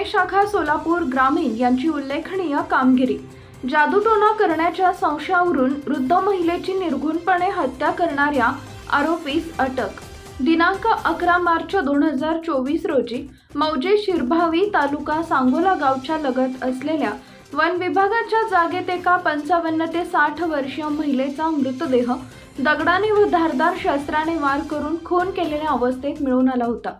पुणे शाखा सोलापूर ग्रामीण यांची उल्लेखनीय कामगिरी. जादूटोणा करण्याच्या संशयावरून वृद्ध महिलेची निर्घुणपणे हत्या करणाऱ्या आरोपीस अटक. दिनांक अकरा मार्च दोन हजार चोवीस रोजी मौजे शिरभावी तालुका सांगोला गावच्या लगत असलेल्या वन विभागाच्या जागेत एका पंचावन्न ते साठ वर्षीय महिलेचा मृतदेह दगडाने व धारदार शस्त्राने वार करून खून केलेल्या अवस्थेत मिळून आला होता.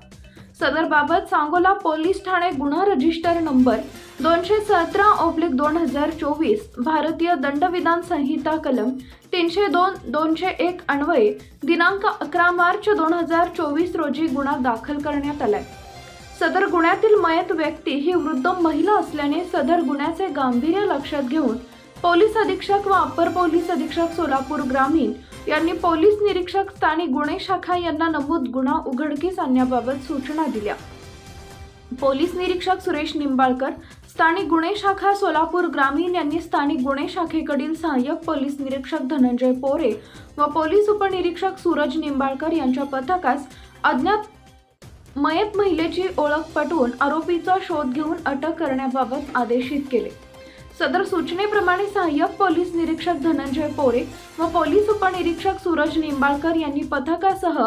सदर बाबत सांगोला पोलीस ठाणे गुन्हा रजिस्टर नंबर दोनशे सतरा ओब्लिक दोन हजार चोवीस भारतीय दंडविधान संहिता कलम तीनशे दोन दोनशे एक अन्वये दिनांक अकरा मार्च दोन हजार चोवीस रोजी गुन्हा दाखल करण्यात आलाय. सदर गुन्ह्यातील मयत व्यक्ती ही वृद्ध महिला असल्याने सदर गुन्ह्याचे गांभीर्य लक्षात घेऊन पोलीस अधीक्षक व अपर पोलीस अधीक्षक सोलापूर ग्रामीण यांनी पोलीस निरीक्षक स्थानिक गुन्हे शाखा यांना नमूद गुन्हा उघडकीस आणण्याबाबत सूचना दिल्या. पोलीस निरीक्षक सुरेश निंबाळकर स्थानिक गुन्हे शाखा सोलापूर ग्रामीण यांनी स्थानिक गुन्हे शाखेकडील सहाय्यक पोलीस निरीक्षक धनंजय पोरे व पोलीस उपनिरीक्षक सूरज निंबाळकर यांच्या पथकास अज्ञात मयत महिलेची ओळख पटवून आरोपीचा शोध घेऊन अटक करण्याबाबत आदेशित केले. सदर सूचनेप्रमाणे सहाय्यक पोलीस निरीक्षक धनंजय पोरे व पोलीस उपनिरीक्षक सूरज निंबाळकर यांनी पथकासह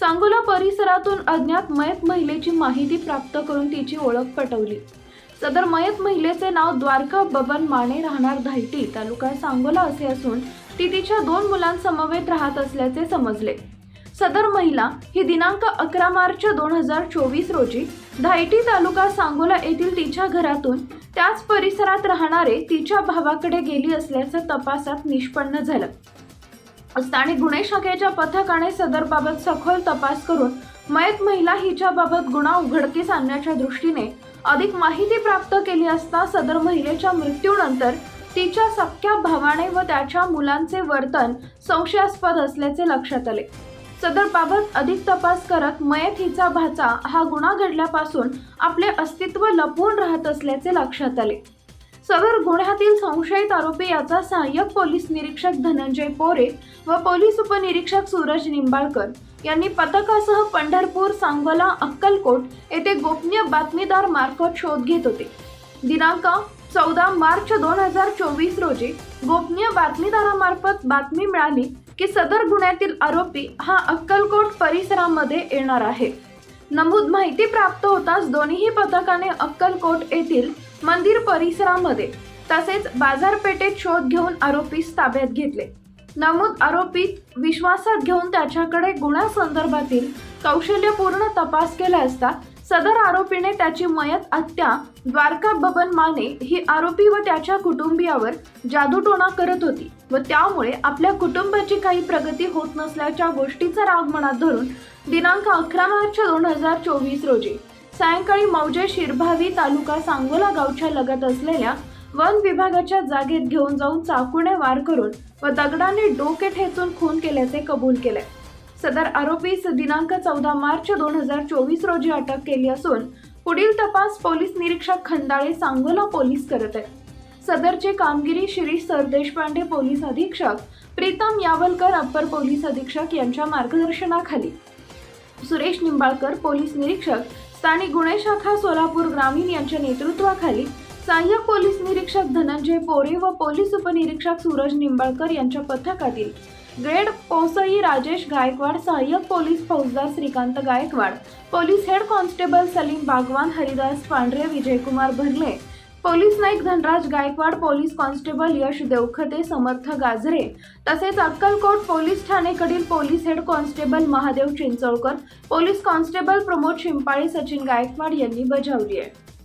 सांगोला परिसरातून अज्ञात मयत महिलेची माहिती प्राप्त करून तिची ओळख पटवली. सदर मयत महिलेचे नाव द्वारका बबन माने राहणार धायटी तालुका सांगोला असे असून ती तिच्या दोन मुलांसमवेत राहत असल्याचे समजले. सदर महिला ही दिनांक अकरा मार्च दोन हजार चोवीस रोजी धायटी तालुका सांगोला येथील तिच्या घरातून त्याच परिसरात राहणारे तिच्या भावाकडे गेली असल्याचं तपासात निष्पन्न झालं. स्थानिक गुन्हे शाखेच्या पथकाने सदरबाबत सखोल तपास करून मयत महिला हिच्याबाबत गुन्हा उघडकीस आणण्याच्या दृष्टीने अधिक माहिती प्राप्त केली असता सदर महिलेच्या मृत्यूनंतर तिच्या सख्या भावाने व त्याच्या मुलांचे वर्तन संशयास्पद असल्याचे लक्षात आले. सदरबाबत अधिक तपास करत मयत हिचा भाचा हा गुन्हा घडल्यापासून आपले अस्तित्व लपवून राहत असल्याचे लक्षात आले. सदर गुन्ह्यातील संशयित आरोपी याचा सहाय्यक पोलीस निरीक्षक धनंजय पोरे व पोलीस उपनिरीक्षक सूरज निंबाळकर यांनी पथकासह पंढरपूर सांगोला अक्कलकोट येथे गोपनीय बातमीदार मार्फत शोध घेत होते. दिनांक चौदा मार्च दोन हजार चोवीस रोजी गोपनीय बातमीदारामार्फत बातमी मिळाली की सदर गुन्ह्यातील आरोपी हा अक्कलकोट परिसरामध्ये येणार आहे. नमूद माहिती प्राप्त होताच दोन्ही पथकाने अक्कलकोट येथील मंदिर परिसरामध्ये तसेच बाजारपेठेत शोध घेऊन आरोपीस ताब्यात घेतले. नमूद आरोपीत विश्वासात घेऊन त्याच्याकडे गुन्ह्यासंदर्भातील कौशल्यपूर्ण तपास केला असता सदर आरोपीने त्याची मयत आत्या द्वारका बबन माने ही आरोपी व त्याच्या कुटुंबियावर जादूटोणा करत होती व त्यामुळे आपल्या कुटुंबाची काही प्रगती होत नसल्याच्या गोष्टीचा राग मनात धरून दिनांक अकरा मार्च दोन हजार चोवीस रोजी सायंकाळी मौजे शिरभावी तालुका सांगोला गावच्या लगत असलेल्या वन विभागाच्या जागेत घेऊन जाऊन चाकूने वार करून व दगडाने डोके ठेचून खून केल्याचे कबूल केले. सदर आरोपीस दिनांक चौदा मार्च दोन हजार चोवीस रोजी अटक केली असून पुढील तपास पोलीस निरीक्षक खंदाळे सांगोला पोलीस करत आहेत. सदरचे कामगिरी शिरीष सरदेशपांडे पोलीस अधीक्षक प्रीतम यावलकर अप्पर पोलीस अधीक्षक यांच्या मार्गदर्शनाखाली. सुरेश निंबाळकर पोलीस निरीक्षक स्थानिक गुन्हे शाखा सोलापूर ग्रामीण यांच्या नेतृत्वाखाली सहाय्यक पोलीस निरीक्षक धनंजय पोरे व पोलीस उपनिरीक्षक सूरज निंबाळकर यांच्या पथकातील ग्रेड पोसई राजेश गायकवाड सहाय्यक पोलीस फौजदार Shrikant Gaikwad police head constable Salim Bagwan Haridas Pandhare Vijaykumar Bharle police Naik Dhanraj Gaikwad police constable Yash Devkhate Samarth गाजरे तसेच Akkalkot police ठाणेकडील police head constable Mahadev Chincholkar police constable Pramod Shimpale Sachin Gaikwad यांनी बजावली आहे.